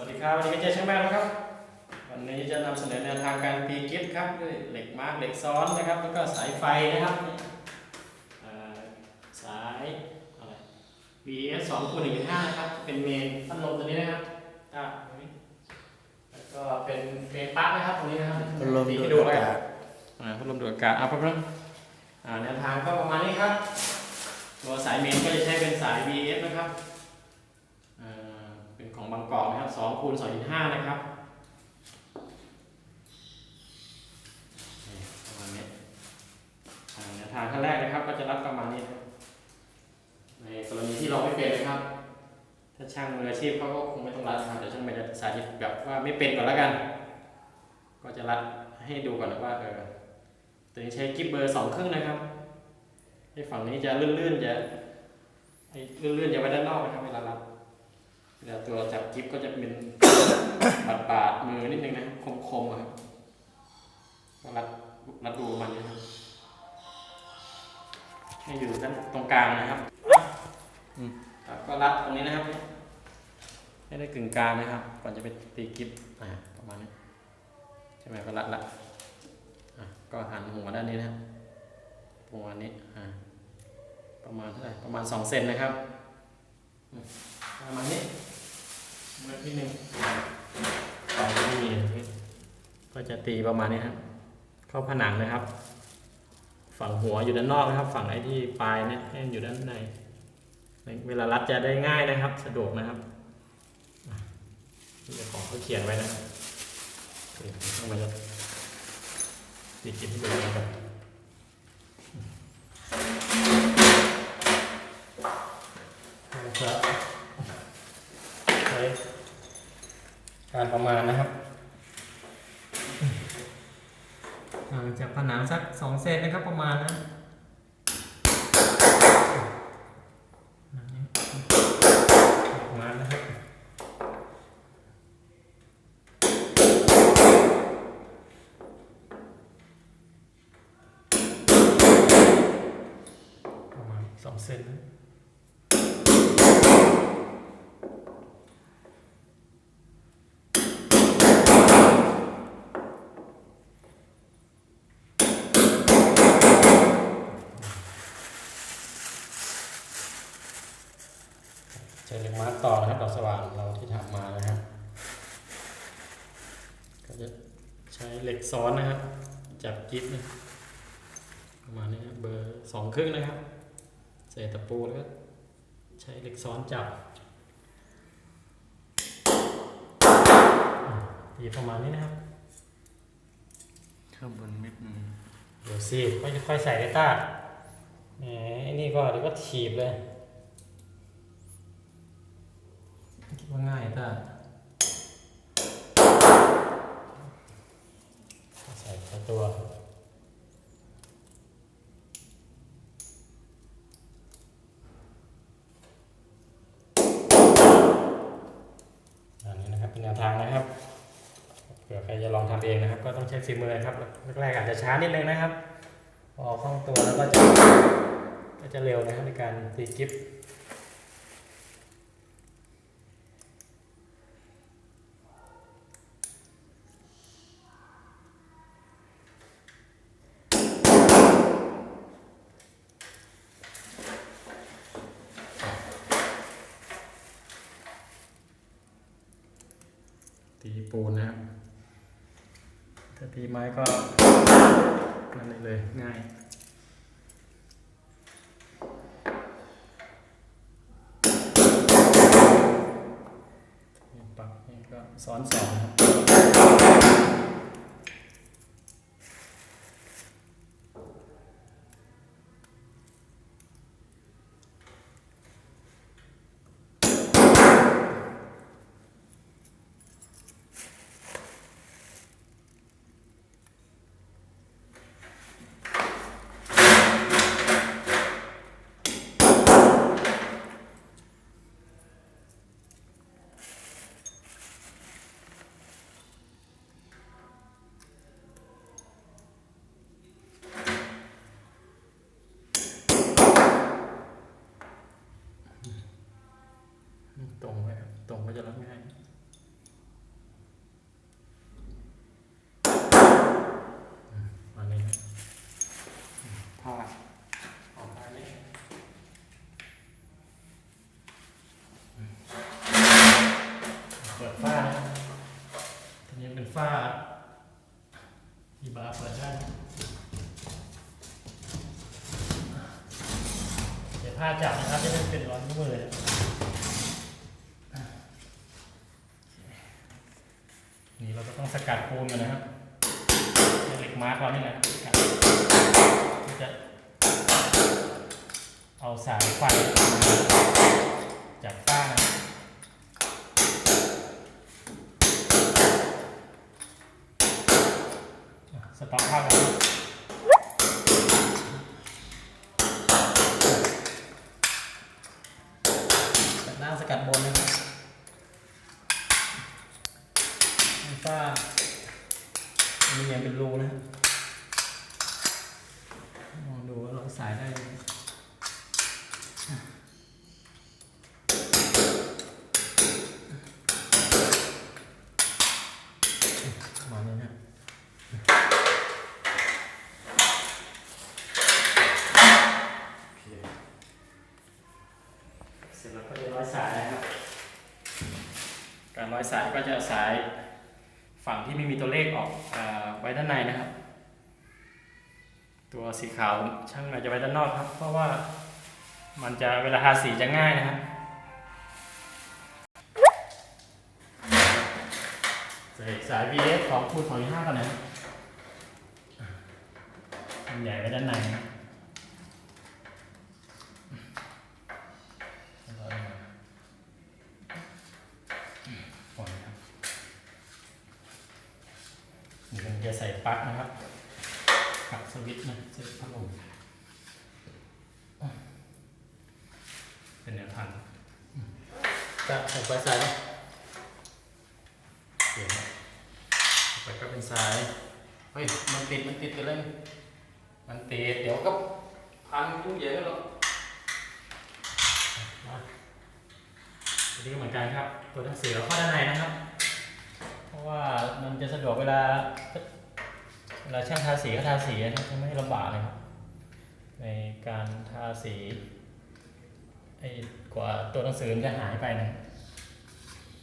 วัสดีครับ วันนี้ก็เจอช่างแม่แล้วครับ วันนี้จะนำเสนอแนวทางการตีกิฟต์ครับด้วยเหล็กมาร์กเหล็กซ้อนนะครับ แล้วก็สายไฟนะครับเอ่อสายอะไร VS 2คูณ1.5นะครับเป็นเมนพัดลมตัวนี้นะครับอะตรงนี้แล้วก็เป็นเฟรมปลั๊กนะครับตรงนี้นะครับพัดลมตีดูให้ดดูอาแล้วกักานศอ่าพัดลมดูดอากาศอะพัดลมอ่าแนวทางก็ประมาณนี้ครับตัวสายเมนก็จะใช้เป็นสาย VS นะครับอ่าเป็นของ บางกอกนะครับ2คูณ2.5นะครับประมาณนี้อ่านวทางขั้นแรกนะครับก็จะรับประมาณนี้นะในกรณีที่เราไม่เป็นนะครับ ถ้าช่างมืออาชีพเขาก็คงไม่ต้องรัดนะครับเดี๋ยวช่างมันจะสาธิตแบบว่าไม่เป็นก่อนแล้วกัน ก็จะรัดให้ดูก่อนว่าเออตัวนี้ใช้กิฟเบอร์สองครึ่งนะครับไอ้ฝั่งนี้จะลื่นๆจะไอ้ลื่นๆจะไว้ด้านนอกนะครับเวลารัด เวลาตัวจับกิฟก็จะเป็นบาดบาดๆมือนิดนึงนะครับคมๆอะครับก็รัดรัดดูมันนะครับให้อยู่ด้านตรงกลางนะครับอืมครับก็รัดตรงนี้นะครับ ให้ได้กึ่งกลางนะครับ ก่อนจะไปตีกิฟอ่าประมาณนี้ใช่ไหมก็รัดละอะก็หันหัวด้านนี้นะครับประมาณนี้อ่าประมาณเท่าไหร่ประมาณสองเซนนะครับอืมประมาณนี้ เมื่อที่หนึ่งต่อไปที่นี่ก็จะตีประมาณนี้ครับเข้าผนังนะครับ ฝั่งหัวอยู่ด้านนอกนะครับ ฝั่งไอ้ที่ปลายเนี่ยให้มันอยู่ด้านใน เวลารัดจะได้ง่ายนะครับ สะดวกนะครับอะนี่เจ้าของเขาเขียนไว้นะครับต้องมาจะติดจิตให้ดูนะครับนะครับใช้การประมาณนะครับห่างจากผนังสักสองเซนนะครับประมาณนะประมาณนะครับประมาณสองเซนนะใช้เหล็กมาร์ก ต่อนะครับดอกสว่านเราที่ทำมานะครับก็จะใช้เหล็กซ้อนนะครับ จับกิ๊บนะประมาณนี้ครับเบอร์สองครึ่งนะครับใส่ตะปูแล้วก็ใช้เหล็กซ้อนจับอะตีประมาณนี้นะครับข้างบนเม็ดหนึงเดี๋ยวสิค่อยๆใส่ไดต้าแหมไอ้นี่ก็เดี๋ยวก็ถีบเลย ว่าง่ายต้าใส่ใส่ตัวอันนี้นะครับเป็นแนวทางนะครับเผื่อใครจะลองทำเองนะครับ ก็ต้องใช้ฝีมือครับแรกๆอาจจะช้านิดนึงนะครับพอคล่องตัวแล้วก็จะก็จะเร็วนะครับในการตีกิฟต์ ตีปูนนะครับ ถ้าตีไม้ก็นั่นเลยเลยง่ายปักนี่ก็ซ้อนสองนะครับ จะรับง่ายมาเลยนะพาออกมาเลยเปิดฝ้าทีนี้เป็นฝ้าอีบาเปิดได้เดี๋ยวผ้าจับนะครับจะไม่เป็นร้อนมือเลย ต้องสกัดปูนกันนะครับเหล็กมาร์กเรานี่แหละจะเอาสายไฟจากฝ้านะครับสต็อกภาพกันจากด้านสกัดบนนะครับ ให้ามีเนียนเป็นรูนะมองดูว่าเราสายได้ไหมมาณนี้นะเสร็จแล้วก็จะร้อยสายนะครับ การร้อยสายก็จะสาย ฝั่งที่ไม่มีตัวเลขออกอไว้ด้านในนะครับ ตัวสีขาวช่างอาจจะไว้ด้านนอกครับ เพราะว่ามันจะเวลาทาสีจะง่ายนะครับใส่สาย VS ของคูณของห้ากันนะมันใหญ่ไว้ด้านในนะครับ ปล่อยครับนี่ผมจะใส่ปลั๊กนะครับปลั๊ กสวิตช์นะสวิตช์พัดลมเป็นแนวทางจะใส่ไฟสายไหมเสียงไปก็เป็นสาย เฮ้ย มันติด มันติดกันเลย มันติด เดี๋ยวก็พันยุ่งเหยิงกันหรอกมาอันนี้ก็เหมือนกันครับ ตัวหนังสือเราเข้าด้านในนะครับ เพราะว่ามันจะสะดวกเวลาเว ลาช่างทาสีก็ทาสีนะครับไม่ให้ลำบากเลยครับ ในการทาสีไอ้กว่าตัวหนังสือจะหายไปนะ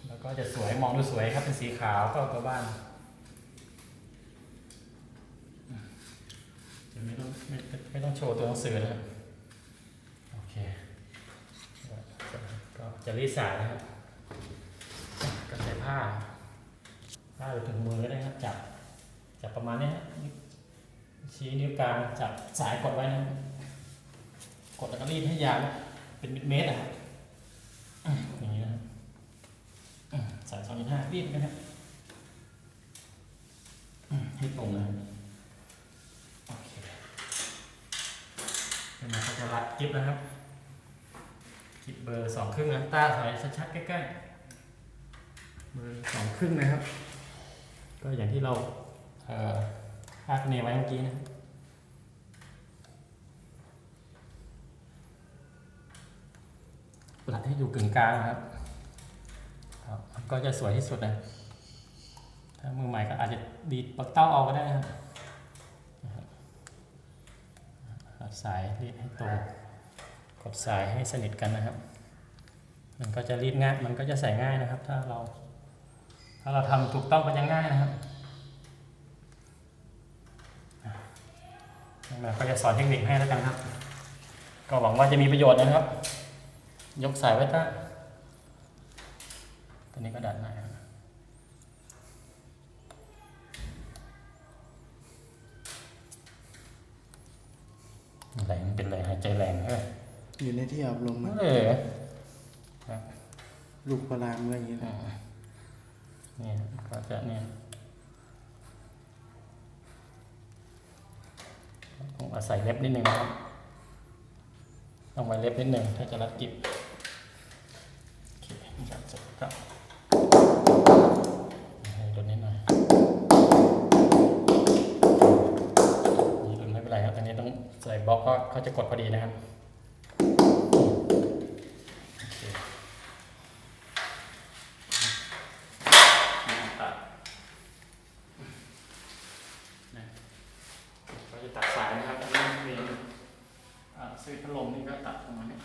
แล้วก็จะสวยมองดูสวยครับเป็นสีขาวเข้ากับบ้านจะไม่ต้องไม่ไม่ต้องโชว์ตัวหนังสือนะโอเคก็จะรีดสายนะครับก็ใส่ผ้าผ้าหรือถุงมือก็ได้ครับจับ จับประมาณนี้ฮะชี้นิ้วกลางจับสายกดไว้นะกดแล้วก็รีดให้ยาวเป็นเมตรนะครับอืมอย่างนี้นะสายสองจุดห้ารีดนะครับให้ตรงนะโอเคเป็นไงก็จะรัดกิ๊บนะครับคิดเบอร์สองครึ่งนะตาถอยชัดๆใกล้ๆเบอร์สองครึ่งนะครับ ก็อย่างที่เรา เอ่อคาดคะเนไว้เมื่อกี้นะครับหลัดให้อยู่กึ่งกลางนะครับครับก็จะสวยที่สุดนะ ถ้ามือใหม่ก็อาจจะดีดปลักเต้าเอาก็ได้นะครับัดสายรีดให้ตรงกดสายให้สนิทกันนะครับ มันก็จะรีดง่าย มันก็จะใส่ง่ายนะครับ ถ้าเรา ถ้าเราทำถูกต้องก็จะง่ายนะครับ เราก็จะสอนเทคนิคให้แล้วกันครับ ก็หวังว่าจะมีประโยชน์นะครับ ยกสายไว้ตั้งตัวนี้ก็ดัดหน่อยครับแรงเป็นแรงหายใจแรงใช่ไหมอยู่ในที่อับลมอะเออลูกพลามอะไรอย่างเงี้ยอ่าเนี่ยก็จะเนี่ย ต้องอาศัยเล็บนิดนึงนะครับต้องไว้เล็บนิดนึงถ้าจะรัดกิบโอเคจับเสร็จับลดนิดหน่อยนี่ลดไม่เป็นไรครับอันนี้ต้องใส่บล็อกก็เขาจะกดพอดีนะครับัดสายนะครับมีซื้อพัดลมนี่ก็ตัดประมาณนี้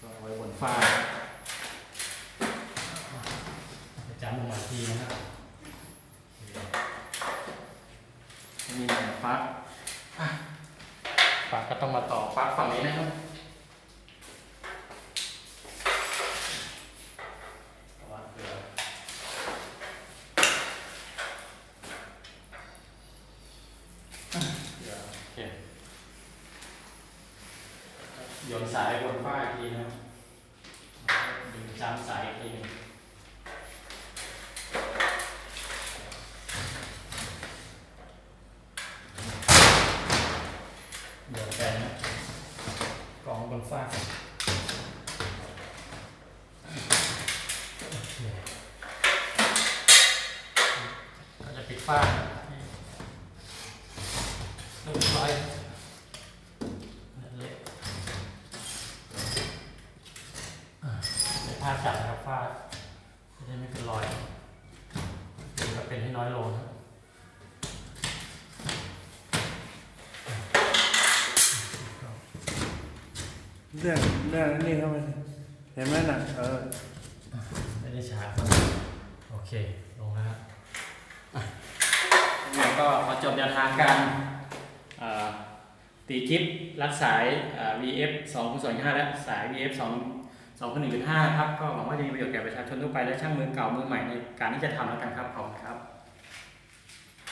ก็ไว้บนฟ้าจำลงมาทีนะครับมีหนังฟ้าฟ้าก็ต้องมาต่อฟ้าฝั่งนี้นะครับ ดึงจ้ำสายทีหนึงเดี๋ยวแกนะกองบนฝ้าก็จะปิดฝ้าเรียบร้อยนั่นเละอะในผ้าจับนะครับฝ้าจะได้ไม่เป็นรอยหรือว่าเป็นให้น้อยลงนะครับ เรื่องเรื่องนี่เข้าไปเห็นไหมน่ะเออไม่ได้ช้าโอเค ลงแล้วครับแล้วก็มาจบแนวทางการตีคลิปรัดสายเอ่อ VF 2 2 5และสาย VF 2 2 1 5ครับ ก็หวังว่าจะมีประโยชน์แก่ประชาชนทั่วไปและช่างมือเก่ามือใหม่ในการที่จะทำแล้วกันครับ ขอบคุณครับ